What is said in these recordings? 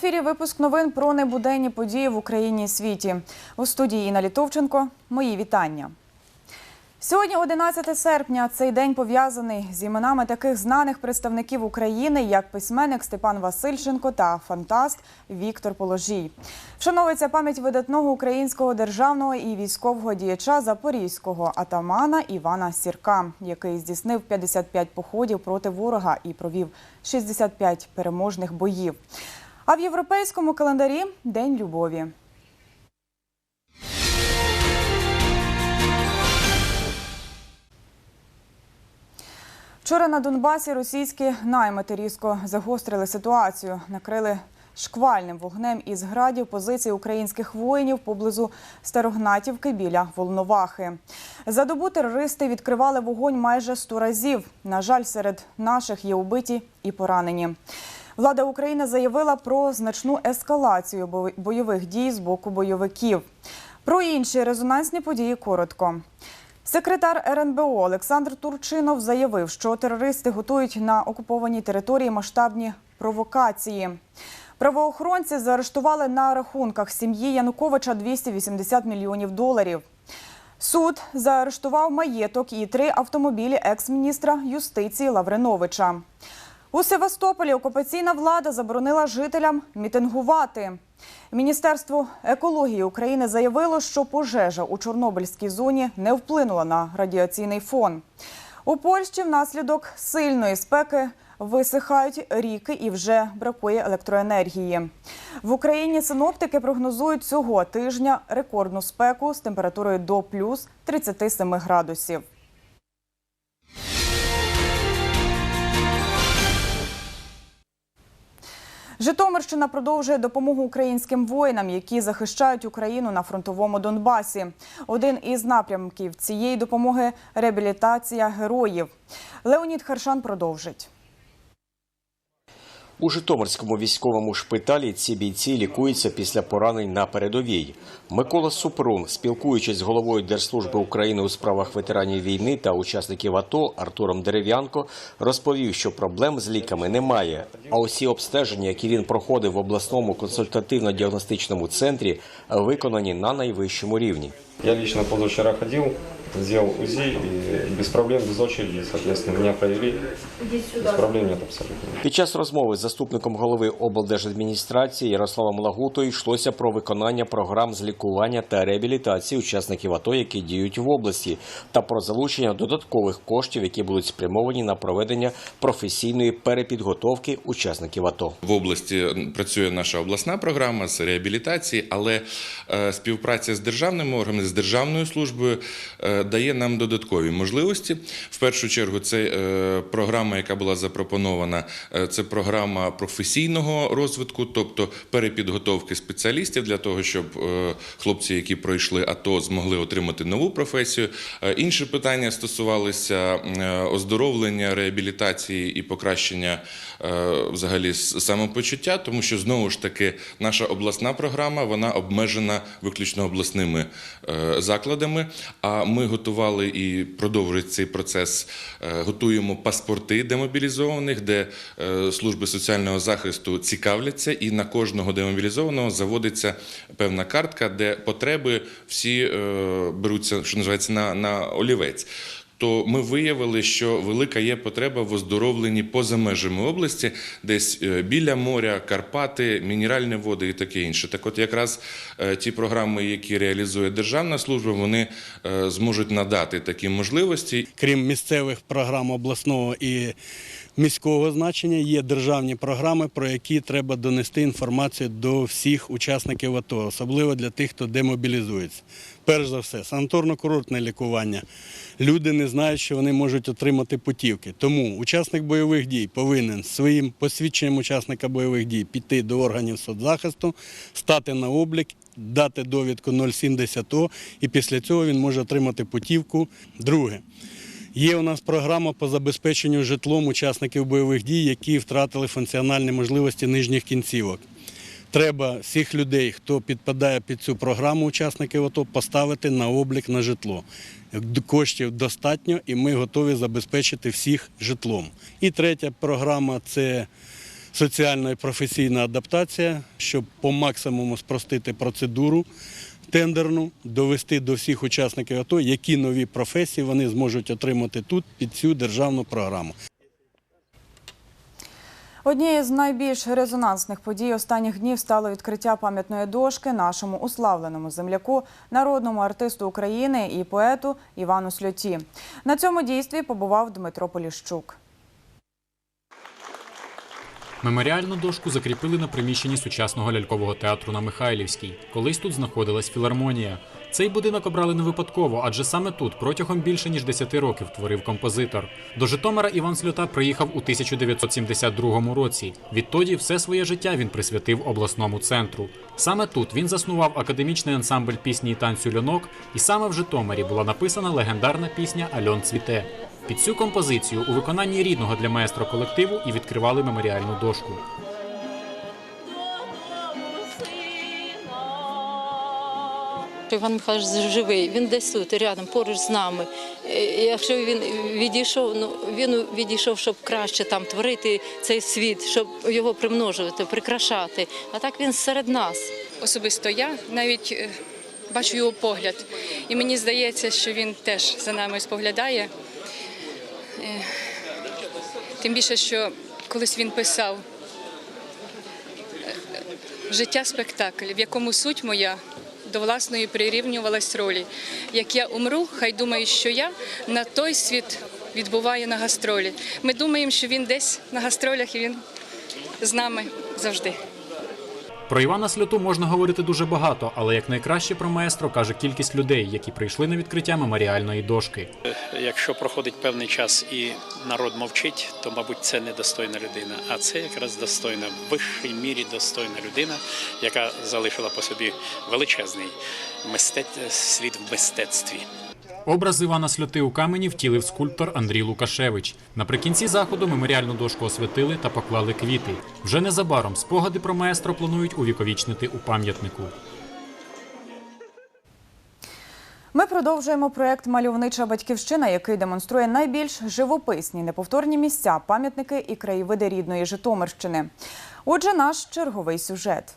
ефірі випуск новин про небуденні події в Україні і світі. У студії Інна Літовченко. Мої вітання. Сьогодні, 11 серпня, цей день пов'язаний з іменами таких знаних представників України, як письменник Степан Васильченко та фантаст Віктор Положій. Вшановується пам'ять видатного українського державного і військового діяча запорізького атамана Івана Сірка, який здійснив 55 походів проти ворога і провів 65 переможних боїв. А в європейському календарі День любові. Вчора на Донбасі російські наймити різко загострили ситуацію, накрили шквальним вогнем із градів позиції українських воїнів поблизу Старогнатівки біля Волновахи. За добу терористи відкривали вогонь майже 100 разів. На жаль, серед наших є убиті і поранені. Влада України заявила про значну ескалацію бойових дій з боку бойовиків. Про інші резонансні події коротко. Секретар РНБО Олександр Турчинов заявив, що терористи готують на окупованій території масштабні провокації. Правоохоронці заарештували на рахунках сім'ї Януковича 280 мільйонів доларів. Суд заарештував маєток і три автомобілі екс-міністра юстиції Лавриновича. У Севастополі окупаційна влада заборонила жителям мітингувати. Міністерство екології України заявило, що пожежа у Чорнобильській зоні не вплинула на радіаційний фон. У Польщі внаслідок сильної спеки висихають ріки і вже бракує електроенергії. В Україні синоптики прогнозують цього тижня рекордну спеку з температурою до плюс 37 градусів. Житомирщина продовжує допомогу українським воїнам, які захищають Україну на фронтовому Донбасі. Один із напрямків цієї допомоги реабілітація героїв. Леонід Харшан продовжить. У Житомирському військовому шпиталі ці бійці лікуються після поранень на передовій. Микола Супрун, спілкуючись з головою Держслужби України у справах ветеранів війни та учасників АТО Артуром Дерев'янко, розповів, що проблем з ліками немає. А усі обстеження, які він проходив в обласному консультативно-діагностичному центрі, виконані на найвищому рівні. Я лично позавчера ходил, сделал УЗИ и без проблем, без очереди, соответственно, меня провели. Без проблем нет абсолютно. Під час розмови з заступником голови облдержадміністрації Ярославом Лагутою йшлося про виконання програм з лікування та реабілітації учасників АТО, які діють в області, та про залучення додаткових коштів, які будуть спрямовані на проведення професійної перепідготовки учасників АТО. В області працює наша обласна програма з реабілітації, але е, співпраця з державними органами, з державною службою е, дає нам додаткові можливості. В першу чергу, це е, програма, яка була запропонована, е, це програма професійного розвитку, тобто перепідготовки спеціалістів для того, щоб е, хлопці, які пройшли АТО, змогли отримати нову професію. Інші питання стосувалися оздоровлення, реабілітації і покращення взагалі самопочуття, тому що знову ж таки наша обласна програма вона обмежена виключно обласними закладами. А ми готували і продовжують цей процес. е, Готуємо паспорти демобілізованих, де е, служби соціального захисту цікавляться, і на кожного демобілізованого заводиться певна картка, де потреби всі е, беруться, що називається, на, на олівець то ми виявили, що велика є потреба в оздоровленні поза межами області, десь е, біля моря, Карпати, мінеральні води і таке інше. Так, от якраз е, ті програми, які реалізує державна служба, вони е, зможуть надати такі можливості. крім місцевих програм обласного і міського значення, є державні програми, про які треба донести інформацію до всіх учасників АТО, особливо для тих, хто демобілізується. Перш за все, санаторно-курортне лікування. Люди не знають, що вони можуть отримати путівки. Тому учасник бойових дій повинен своїм посвідченням учасника бойових дій піти до органів соцзахисту, стати на облік дати довідку 070 і після цього він може отримати путівку. Друге. Є у нас програма по забезпеченню житлом учасників бойових дій, які втратили функціональні можливості нижніх кінцівок. Треба всіх людей, хто підпадає під цю програму учасників АТО, поставити на облік на житло. Коштів достатньо, і ми готові забезпечити всіх житлом. І третя програма це соціальна і професійна адаптація, щоб по максимуму спростити процедуру тендерну, довести до всіх учасників АТО, які нові професії вони зможуть отримати тут під цю державну програму. Однією з найбільш резонансних подій останніх днів стало відкриття пам'ятної дошки нашому уславленому земляку, народному артисту України і поету Івану Сльоті. На цьому дійстві побував Дмитро Поліщук. Меморіальну дошку закріпили на приміщенні сучасного лялькового театру на Михайлівській. Колись тут знаходилась філармонія. Цей будинок обрали не випадково, адже саме тут протягом більше ніж 10 років творив композитор. До Житомира Іван Сльота приїхав у 1972 році. Відтоді все своє життя він присвятив обласному центру. Саме тут він заснував академічний ансамбль пісні і танцю льонок, і саме в Житомирі була написана легендарна пісня Альон цвіте. Під цю композицію у виконанні рідного для маестро колективу і відкривали меморіальну дошку. Іван Михайлович живий, він десь тут, рядом, поруч з нами. Е, Якщо він відійшов, ну він відійшов, щоб краще там творити цей світ, щоб його примножувати, прикрашати. А так він серед нас. особисто я навіть е, бачу його погляд. І мені здається, що він теж за нами споглядає. Е, Тим більше, що колись він писав е, життя спектакль, в якому суть моя до власної прирівнювалась ролі. Як я умру, хай думають, що я на той світ відбуваю на гастролі. Ми думаємо, що він десь на гастролях і він з нами завжди. Про Івана Сльоту можна говорити дуже багато, але як найкраще про маестро каже кількість людей, які прийшли на відкриття меморіальної дошки. Якщо проходить певний час і народ мовчить, то мабуть це недостойна людина. А це якраз достойна в вищій мірі достойна людина, яка залишила по собі величезний мистець слід в мистецтві. Образ Івана Сльоти у камені втілив скульптор Андрій Лукашевич. Наприкінці заходу меморіальну дошку освятили та поклали квіти. Вже незабаром спогади про маестро планують увіковічнити у пам'ятнику. Ми продовжуємо проект Мальовнича батьківщина, який демонструє найбільш живописні неповторні місця, пам'ятники і краєвиди рідної Житомирщини. Отже, наш черговий сюжет.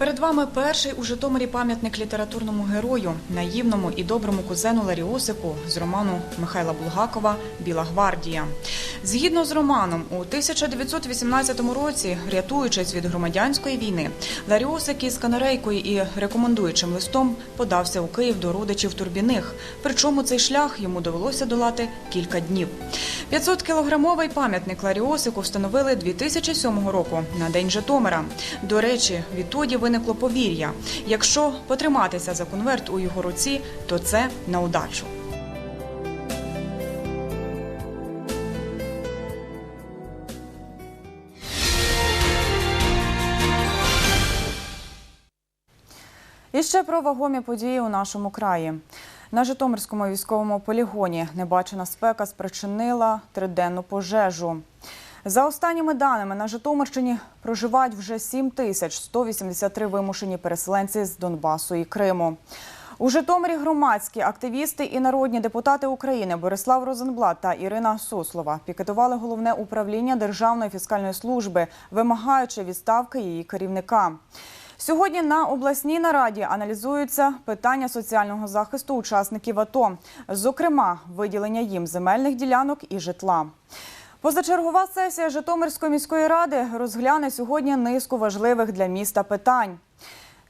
Перед вами перший у Житомирі пам'ятник літературному герою, наївному і доброму кузену Ларіосику з роману Михайла Булгакова Біла гвардія. Згідно з романом, у 1918 році, рятуючись від громадянської війни, Ларіосик із канарейкою і рекомендуючим листом подався у Київ до родичів Турбіних. Причому цей шлях йому довелося долати кілька днів. 500-кілограмовий пам'ятник Ларіосику встановили 2007 року на День Житомира. До речі, відтоді виникло повір'я. Якщо потриматися за конверт у його руці, то це на удачу. І ще про вагомі події у нашому краї. На Житомирському військовому полігоні небачена спека спричинила триденну пожежу. За останніми даними на Житомирщині проживають вже 7 тисяч 183 вимушені переселенці з Донбасу і Криму. У Житомирі громадські активісти і народні депутати України Борислав Розенблат та Ірина Суслова пікетували головне управління Державної фіскальної служби, вимагаючи відставки її керівника. Сьогодні на обласній нараді аналізуються питання соціального захисту учасників АТО, зокрема, виділення їм земельних ділянок і житла. Позачергова сесія Житомирської міської ради розгляне сьогодні низку важливих для міста питань.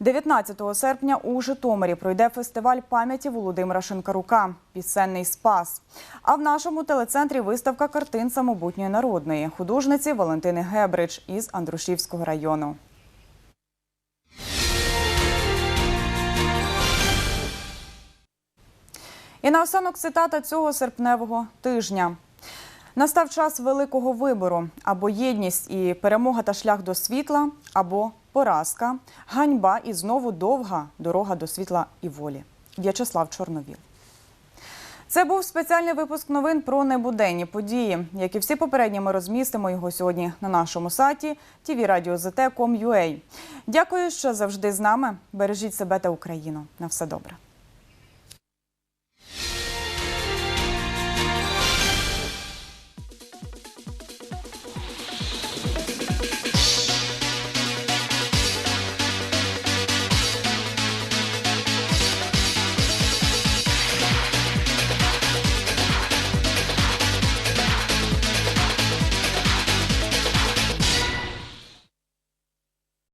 19 серпня у Житомирі пройде фестиваль пам'яті Володимира Шинкарука Пісенний спас. А в нашому телецентрі виставка картин самобутньої народної художниці Валентини Гебрич із Андрушівського району. І наостанок цитата цього серпневого тижня. Настав час великого вибору або єдність і перемога та шлях до світла, або поразка, ганьба і знову довга дорога до світла і волі. В'ячеслав Чорновіл. Це був спеціальний випуск новин про небуденні події. Як і всі попередні, ми розмістимо його сьогодні на нашому сайті tvradio.zt.com.ua. Дякую, що завжди з нами. Бережіть себе та Україну. На все добре.